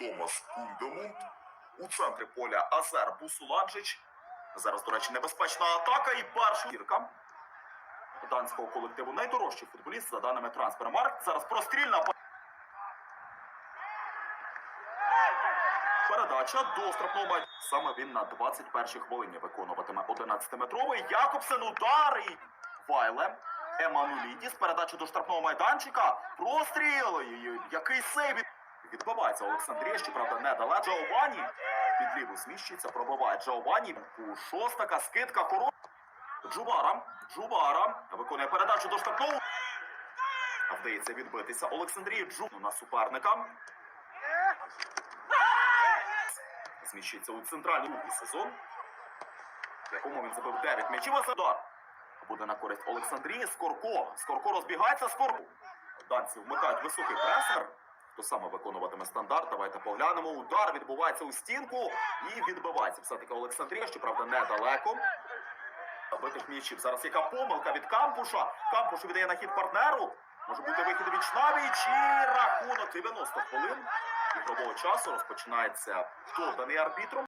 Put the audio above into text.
Томас Кундемунд. У центрі поля Азер Бусуладжич. Зараз, до речі, небезпечна атака і перша гірка данського колективу. Найдорожчий футболіст за даними трансфермарк. Зараз прострільна передача до штрафного майданчика. Саме він на 21-й хвилині виконуватиме 11-метровий. Якобсен удар і Вайле. Еманулідіс. Передача до штрафного майданчика. Простріл. Який сейв. Від- Відбивається Олександрія, щоправда, недалeko. Джованні під ліву зміщується, пробиває Джованні. У шостака скидка коротка. Джувара. Джувара виконує передачу до штрафного. Вдається відбитися Олександрії Джу на суперника. Зміщується у центральній другий сезон, в якому він забив 9 м'ячів, а. Буде на користь Олександрії. Скорко. Скорко розбігається. Скорко. Данці вмикають високий пресер. Хто саме виконуватиме стандарт? Давайте поглянемо. Удар відбувається у стінку і відбивається. Все-таки Олександрія, щоправда, недалеко. Битих м'ячів. Зараз яка помилка від Кампуша. Кампуш віддає на хід партнеру. Може бути вихід віч на віч рахунок 90 хвилин ігрового часу розпочинається доданий арбітром.